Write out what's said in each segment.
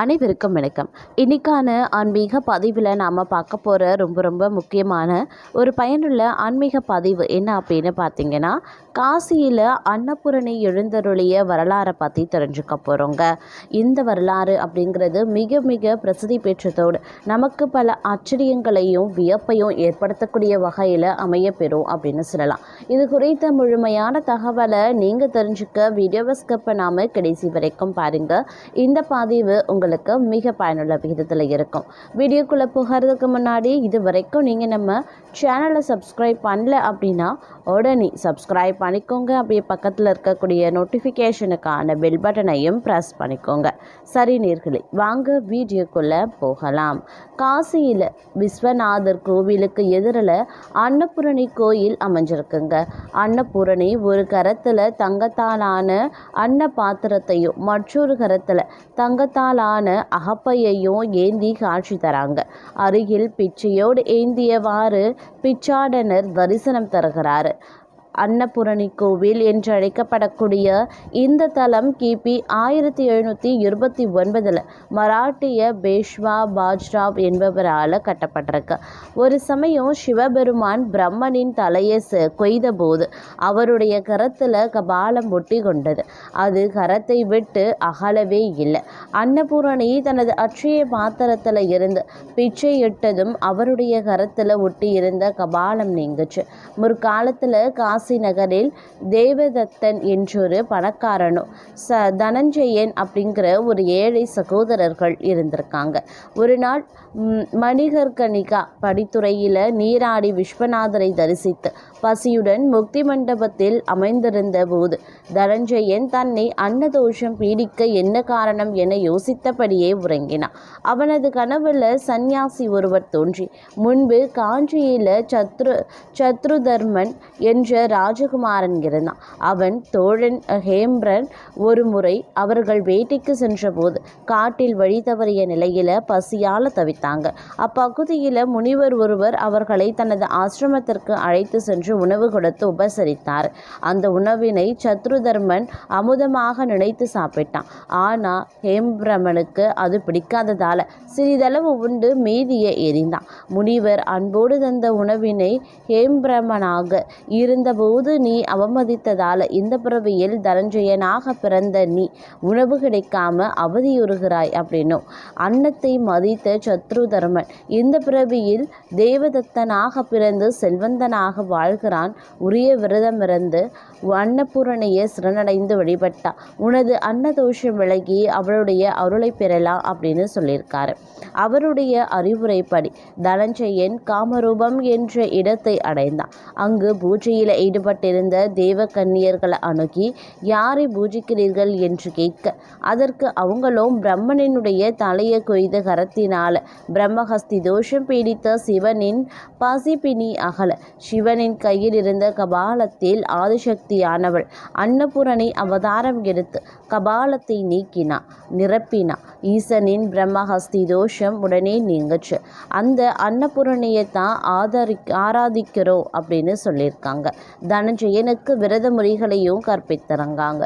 அனைவருக்கும் வணக்கம். இன்னைக்கான ஆன்மீக பதிவில் நாம் பார்க்க போகிற ரொம்ப ரொம்ப முக்கியமான ஒரு பயனுள்ள ஆன்மீக பதிவு என்ன அப்படின்னு பார்த்தீங்கன்னா காசியில் அன்னபூரணி எழுந்தருளிய வரலாறை பற்றி தெரிஞ்சுக்க போகிறோங்க இந்த வரலாறு அப்படிங்கிறது மிக மிக பிரசித்தி பெற்றதோடு நமக்கு பல ஆச்சரியங்களையும் வியப்பையும் ஏற்படுத்தக்கூடிய வகையில் அமையப்பெறும் அப்படின்னு சொல்லலாம். இது குறித்த முழுமையான தகவலை நீங்கள் தெரிஞ்சுக்க வீடியோவை ஸ்கிப் பண்ணாமல் கடைசி வரைக்கும் பாருங்கள் இந்த பதிவு உங்களுக்கு மிக பயனுள்ள விகிதத்தில் இருக்கும். வீடியோக்குள்ளே போகிறதுக்கு முன்னாடி இது வரைக்கும் நீங்கள் நம்ம சேனலை சப்ஸ்கிரைப் பண்ணல அப்படின்னா உடனே சப்ஸ்கிரைப் பண்ணிக்கோங்க. அப்படியே பக்கத்தில் இருக்கக்கூடிய நோட்டிஃபிகேஷனுக்கான பெல் பட்டனையும் ப்ரெஸ் பண்ணிக்கோங்க. சரி நேர்களே வாங்க வீடியோக்குள்ளே போகலாம். காசியில் விஸ்வநாதர் கோவிலுக்கு எதிரில் அன்னபூரணி கோயில் அமைஞ்சிருக்குங்க. அன்னபூரணி ஒரு கரத்தில் தங்கத்தாலான அன்ன பாத்திரத்தையும் மற்றொரு கரத்தில் தங்கத்தாலான அகப்பையையும் ஏந்தி காட்சி தராங்க. அருகில் பிச்சையோடு ஏந்தியவாறு பிச்சாடனர் தரிசனம் தருகிறாரு. அன்னபூரணி கோவில் என்று அழைக்கப்படக்கூடிய இந்த தலம் கிபி ஆயிரத்தி எழுநூற்றி இருபத்தி ஒன்பதில் மராட்டிய பேஷ்வா பாஜ்ராவ் என்பவரால் கட்டப்பட்டிருக்கு. ஒரு சமயம் சிவபெருமான் பிரம்மனின் தலையை செ- கொய்தபோது அவருடைய கரத்தில் கபாலம் ஒட்டி கொண்டது. அது கரத்தை விட்டு அகலவே இல்லை. அன்னபூரணி தனது அட்சய பாத்திரத்தில் இருந்து பிச்சை இட்டதும் அவருடைய கரத்தில் ஒட்டி இருந்த கபாலம் நீங்குச்சு. முற்காலத்தில் காசி நகரில் தேவதத்தன் என்றொரு பணக்காரனும் ச தனஞ்சயன் அப்படிங்கிற ஒரு ஏழை சகோதரர்கள் இருந்திருக்காங்க. ஒரு நாள் மணிகர்கணிகா படித்துறையில் நீராடி விஸ்வநாதரை தரிசித்து பசியுடன் முக்தி மண்டபத்தில் அமைந்திருந்த போது தனஞ்சயன் தன்னை அன்னதோஷம் பீடிக்க என்ன காரணம் என யோசித்தபடியே உறங்கினான். அவனது கனவுல சந்நியாசி ஒருவர் தோன்றி முன்பு காஞ்சியில் சத்ரு சத்ருதர்மன் என்ற ராஜகுமாரன் இருந்தான். அவன் தோழன் ஹேம்ரன் ஒரு முறை அவர்கள் வேட்டைக்கு சென்றபோது காட்டில் வழி தவறிய நிலையில பசியால தவித்தாங்க. அப்பகுதியில் முனிவர் ஒருவர் அவர்களை தனது ஆசிரமத்திற்கு அழைத்து சென்று உணவு கொடுத்து உபசரித்தார். அந்த உணவினை சத்ருதர்மன் அமுதமாக நினைத்து சாப்பிட்டான். ஆனா ஹேம்பிரமனுக்கு அது பிடிக்காததால சிறிதளவு உண்டு மீதியை எறிந்தான் முனிவர் அன்போடு தந்த உணவினை ஹேம்பிரமனாக இருந்தபோது நீ அவமதித்ததால இந்த பிறவியில் தனஞ்சயனாக பிறந்த நீ உணவு கிடைக்காம அவதியுறுகிறாய் அப்படின்னும் அன்னத்தை மதித்த சத்ருதர்மன் இந்த பிறவியில் தேவதத்தனாக பிறந்து செல்வந்தனாக வாழ்கிறான் உரிய விரதமிருந்து அன்னபூரணையை சிறனடைந்து வழிபட்டா உனது அன்னதோஷம் விலகி அவளுடைய அருளை பெறலாம் அப்படின்னு சொல்லியிருக்காரு. அவருடைய அறிவுரைப்படி தனஞ்சயன் காமரூபம் என்ற இடத்தை அடைந்தான். அங்கு பூஜையில் ஈடுபட்டிருந்த தேவ கன்னியர்களை அணுகி யாரை பூஜிக்கிறீர்கள்? என்று கேட்க அதற்கு அவங்களும் பிரம்மனினுடைய தலையை கொய்த கரத்தினால பிரம்மஹஸ்தி தோஷம் பீடித்த சிவனின் பசிப்பினி அகல. சிவனின் கையில் இருந்த கபாலத்தில் ஆதிசக்தியானவள் அன்னபூரணி அவதாரம் எடுத்து கபாலத்தை நீக்கினா நிரப்பினா ஈசனின் பிரம்மஹஸ்தி தோஷம் உடனே நீங்குச்சு. அந்த அன்னபூரணியை தான் ஆதரி ஆராதிக்கிறோம் அப்படின்னு சொல்லியிருக்காங்க. தனஞ்சயனுக்கு விரத முறைகளையும் கற்பித்திறங்காங்க.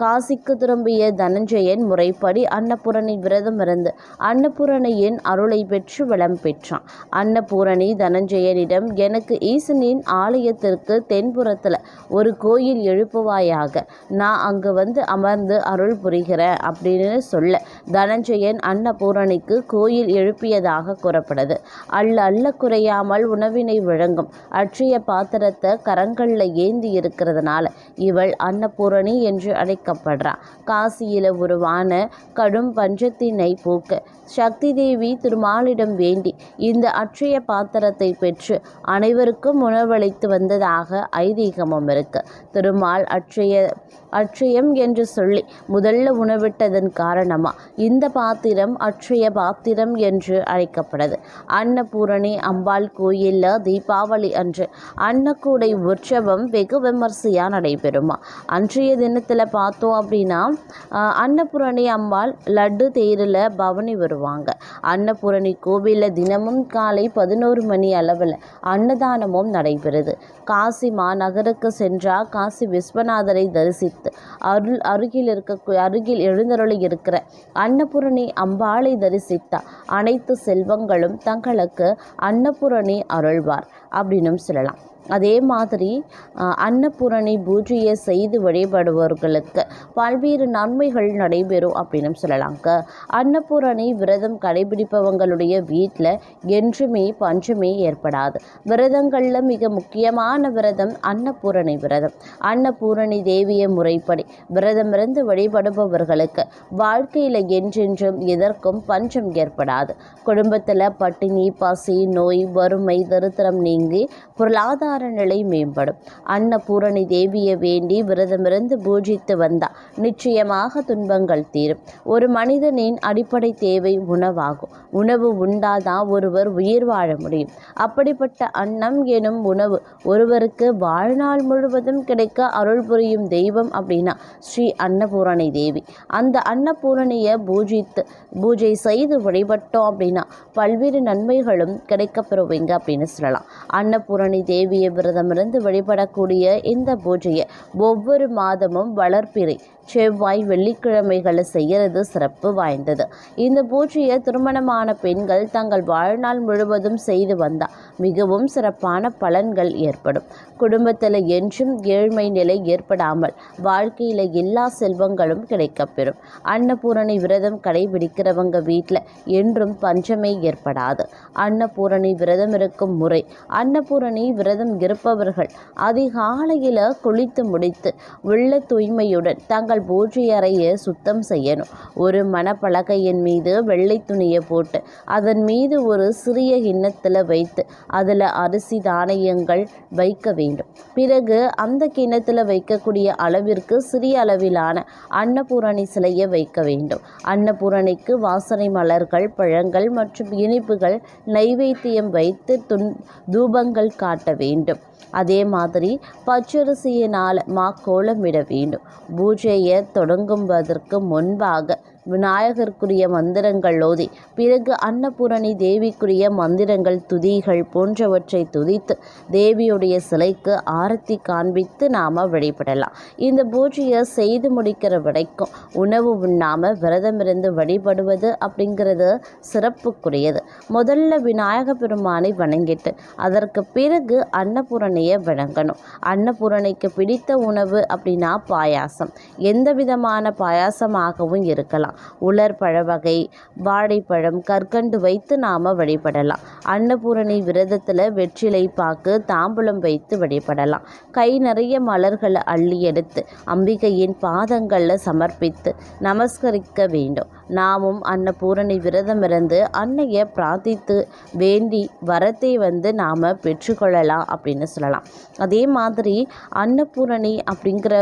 காசிக்கு திரும்பிய தனஞ்சயன் முறைப்படி அன்னபூரணி விரதம் இருந்து அன்னபூரணியின் அருளை பெற்று வளம் பெற்றான். அன்னபூரணி தனஞ்சயனிடம் எனக்கு ஈசனின் ஆலயத்திற்கு தென்புறத்தில் ஒரு கோயில் எழுப்புவாயாக. நான் அங்கு வந்து அமர்ந்து அருள் புரிகிறேன் அப்படின்னு சொல்ல தனஞ்சயன் அன்னபூரணிக்கு கோயில் எழுப்பியதாக கூறப்படுது அல்ல அல்ல குறையாமல் உணவினை வழங்கும் அற்றிய பாத்திரத்தை கரங்களில் ஏந்தி இருக்கிறதுனால இவள் அன்னபூரணி என்று அழைக்க அழைக்கப்படுறா காசியில் உருவான கடும் பஞ்சத்தினை போக்க சக்தி தேவி திருமாலிடம் வேண்டி இந்த அட்சய பாத்திரத்தை பெற்று அனைவருக்கும் உணவளித்து வந்ததாக ஐதீகமும் இருக்கு. திருமால் அட்சய அட்சயம் என்று சொல்லி முதல்ல உணவிட்டதன் காரணமா இந்த பாத்திரம் அட்சய பாத்திரம் என்று அழைக்கப்படுது அன்னபூரணி அம்பாள் கோயிலில் தீபாவளி அன்று அன்னக்கூடை உற்சவம் வெகு விமர்சையாக நடைபெறுமா. அன்றைய தினத்தில் பார்த்து பார்த்தோம் அப்படின்னா அன்னபூரணி அம்பாள் லட்டு தேரில் பவனி வருவாங்க. அன்னபூரணி கோவிலில் தினமும் காலை பதினோரு மணி அளவில் அன்னதானமும் நடைபெறுது. காசி மாநகருக்கு சென்றால் காசி விஸ்வநாதரை தரிசித்து அருள் அருகில் இருக்க அருகில் எழுந்தருளி இருக்கிற அன்னபூரணி அம்பாளை தரிசித்தால் அனைத்து செல்வங்களும் தங்களுக்கு அன்னபூரணி அருள்வார். அப்படின்னும் சொல்லலாம். அதே மாதிரி அன்னபூரணி பூஜையை செய்து வழிபடுபவர்களுக்கு பல்வேறு நன்மைகள் நடைபெறும் அப்படின்னு சொல்லலாங்க. அன்னபூரணி விரதம் கடைபிடிப்பவங்களுடைய வீட்டில் என்றுமே பஞ்சமே ஏற்படாது. விரதங்களில் மிக முக்கியமான விரதம் அன்னபூரணி விரதம். அன்னபூரணி தேவிய முறைப்படி விரதமிருந்து வழிபடுபவர்களுக்கு வாழ்க்கையில் என்றென்றும் எதற்கும் பஞ்சம் ஏற்படாது. குடும்பத்தில் பட்டினி பசி நோய் வறுமை தரித்திரம் நீங்கி பொருளாதார நிலை மேம்படும். அன்னபூரணி தேவியை வேண்டி விரதமிருந்து பூஜித்து வந்தா நிச்சயமாக துன்பங்கள் தீரும். ஒரு மனிதனின் அடிப்படை தேவை உணவாகும். உணவு உண்டாதான் ஒருவர் உயிர் வாழ முடியும். அப்படிப்பட்ட அன்னம் எனும் உணவு ஒருவருக்கு வாழ்நாள் முழுவதும் கிடைக்க அருள் புரியும் தெய்வம் அப்படின்னா ஸ்ரீ அன்னபூரணி தேவி. அந்த அன்னபூரணியை பூஜித்து பூஜை செய்து வழிபட்டோம் அப்படின்னா பல்வேறு நன்மைகளும் கிடைக்கப்பெறுவீங்க அப்படின்னு சொல்லலாம். அன்னபூரணி தேவியை விரதமிருந்து வழிபடக்கூடிய இந்த பூஜையை ஒவ்வொரு மாதமும் வளர்ப்பிறை செவ்வாய் வெள்ளிக்கிழமைகளை செய்கிறது சிறப்பு வாய்ந்தது. இந்த பூஜையை திருமணமான பெண்கள் தங்கள் வாழ்நாள் முழுவதும் செய்து வந்தால் மிகவும் சிறப்பான பலன்கள் ஏற்படும். குடும்பத்தில் என்றும் ஏழ்மை நிலை ஏற்படாமல் வாழ்க்கையில் எல்லா செல்வங்களும் கிடைக்கப்பெறும். அன்னபூரணி விரதம் கடைபிடிக்கிறவங்க வீட்டில் என்றும் பஞ்சமே ஏற்படாது. அன்னபூரணி விரதம் இருக்கும் முறை அன்னபூரணி விரதம் இருப்பவர்கள். அதிகாலையில் குளித்து முடித்து உள்ள தூய்மையுடன் தங்கள் பூஜை அறையை சுத்தம் செய்யணும். ஒரு மணப்பலகையின் மீது வெள்ளை துணியை போட்டு அதன் மீது ஒரு சிறிய கிண்ணத்தில் வைத்து அதில் அரிசி தானியங்கள் வைக்க வேண்டும். பிறகு அந்த கிண்ணத்தில் வைக்கக்கூடிய அளவிற்கு சிறிய அளவிலான அன்னபூரணி சிலையை வைக்க வேண்டும். அன்னபூரணிக்கு வாசனை மலர்கள் பழங்கள் மற்றும் இனிப்புகள் நைவேத்தியம் வைத்து துன் தூபங்கள் காட்ட வேண்டும். வேண்டும் அதே மாதிரி பச்சரிசியினால் மா கோலமிட வேண்டும். பூஜையை தொடங்குவதற்கு முன்பாக விநாயகருக்குரிய மந்திரங்கள் ஓதி பிறகு அன்னபூரணி தேவிக்குரிய மந்திரங்கள் துதிகள் போன்றவற்றை துதித்து தேவியுடைய சிலைக்கு ஆரத்தி காண்பித்து நாம் வழிபடலாம். இந்த பூஜையை செய்து முடிக்கிற வரைக்கும் உணவு உண்ணாமல் விரதமிருந்து வழிபடுவது அப்படிங்கிறது சிறப்புக்குரியது. முதல்ல விநாயக பெருமானை வணங்கிட்டு அதற்கு பிறகு அன்னபூரணி அன்னபூரணியை வணங்கணும். அன்னபூரணிக்கு பிடித்த உணவு அப்படின்னா பாயாசம். எந்த விதமான பாயாசமாகவும் இருக்கலாம். உலர் பழ வகை வாழைப்பழம் கற்கண்டு வைத்து நாம் வழிபடலாம். அன்னபூரணி விரதத்தில் வெற்றிலை பாக்கு தாம்பூலம் வைத்து வழிபடலாம். கை நிறைய மலர்களை அள்ளி எடுத்து அம்பிகையின் பாதங்களில் சமர்ப்பித்து நமஸ்கரிக்க வேண்டும். நாமும் அன்னபூரணி விரதமிருந்து அன்னையை பிரார்த்தித்து வேண்டி வரத்தை வந்து நாம் பெற்றுக்கொள்ளலாம் அப்படின்னு சொல்லலாம். அதே மாதிரி அன்னபூரணி அப்படிங்கிற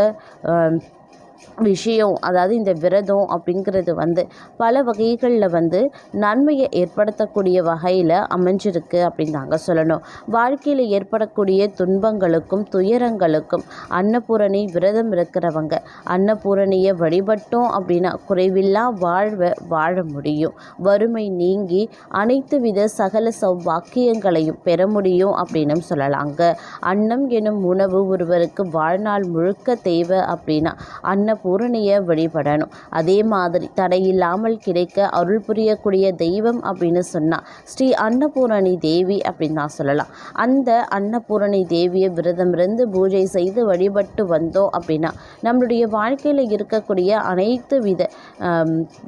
விஷயம் அதாவது இந்த விரதம் அப்படிங்கிறது வந்து பல வகைகளில் வந்து நன்மையை ஏற்படுத்தக்கூடிய வகையில் அமைஞ்சிருக்கு அப்படின்னு தாங்க சொல்லணும். வாழ்க்கையில் ஏற்படக்கூடிய துன்பங்களுக்கும் துயரங்களுக்கும் அன்னபூரணி விரதம் இருக்கிறவங்க அன்னபூரணியை வழிபட்டோம் அப்படின்னா குறைவில்லா வாழ்வை வாழ முடியும். வறுமை நீங்கி அனைத்து வித சகல சௌபாக்கியங்களையும் பெற முடியும் அப்படின்னு சொல்லலாங்க. அன்னம் எனும் உணவு ஒருவருக்கு வாழ்நாள் முழுக்க தேவை அப்படின்னா அன்ன அன்னபூரணியை வழிபடணும். அதே மாதிரி தடையில்லாமல் கிடைக்க அருள் புரியக்கூடிய தெய்வம் அப்படின்னு சொன்னால் ஸ்ரீ அன்னபூரணி தேவி அப்படின்னு நான் சொல்லலாம். அந்த அன்னபூரணி தேவியை விரதம் இருந்து பூஜை செய்து வழிபட்டு வந்தோம் அப்படின்னா நம்மளுடைய வாழ்க்கையில் இருக்கக்கூடிய அனைத்து வித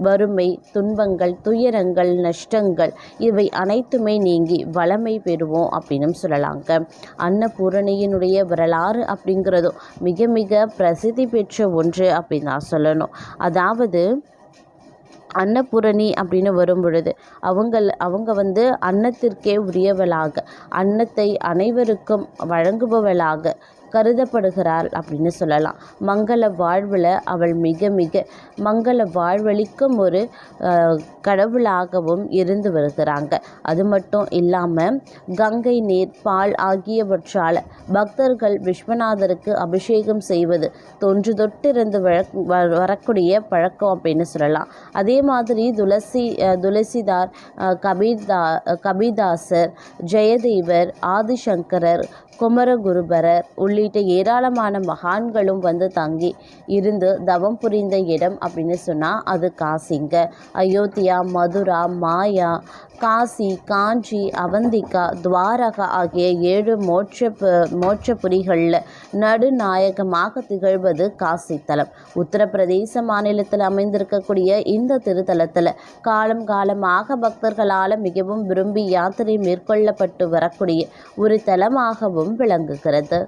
வறுமை துன்பங்கள் துயரங்கள் நஷ்டங்கள் இவை அனைத்துமே நீங்கி வளமை பெறுவோம் அப்படின்னு சொல்லலாங்க. அன்னபூரணியினுடைய வரலாறு அப்படிங்கிறதும் மிக மிக பிரசித்தி பெற்ற ஒன்று. அப்படின்னு நான் சொல்லணும். அதாவது அன்னபூரணி அப்படின்னு வரும் பொழுது அவங்கள் அவங்க வந்து அன்னத்திற்கே உரியவளாக அன்னத்தை அனைவருக்கும் வழங்குபவளாக கருதப்படுகிறாள் அப்படின்னு சொல்லலாம். மங்கள வாழ்வில் அவள் மிக மிக மங்கள வாழ்வளிக்கும் ஒரு அஹ், கடவுளாகவும் இருந்து வருகிறாங்க. அது மட்டும் இல்லாமல் கங்கை நீர் பால் ஆகியவற்றால் பக்தர்கள் விஸ்வநாதருக்கு அபிஷேகம் செய்வது தொன்று தொட்டிருந்து வழக் வ- வரக்கூடிய பழக்கம் அப்படின்னு சொல்லலாம். அதே மாதிரி துளசி அஹ், துளசிதார் அஹ், கபீர்தா அஹ், ஜெயதேவர் ஆதிசங்கரர் குமரகுருபரர் உள்ளிட்ட ஏராளமான மகான்களும் வந்து தங்கி இருந்து தவம் புரிந்த இடம் அப்படின்னு சொன்னால் அது காசிங்க. அயோத்தியா மதுரா மாயா காசி காஞ்சி அவந்திகா துவாரகா ஆகிய ஏழு மோட்ச மோட்சபுரிகளில் நடுநாயகமாக திகழ்வது காசி தலம். உத்தரப்பிரதேச மாநிலத்தில் அமைந்திருக்கக்கூடிய இந்த திருத்தலத்தில் காலம் காலமாக பக்தர்களால் மிகவும் விரும்பி யாத்திரை மேற்கொள்ளப்பட்டு வரக்கூடிய ஒரு தலமாகவும் விளங்குகிறது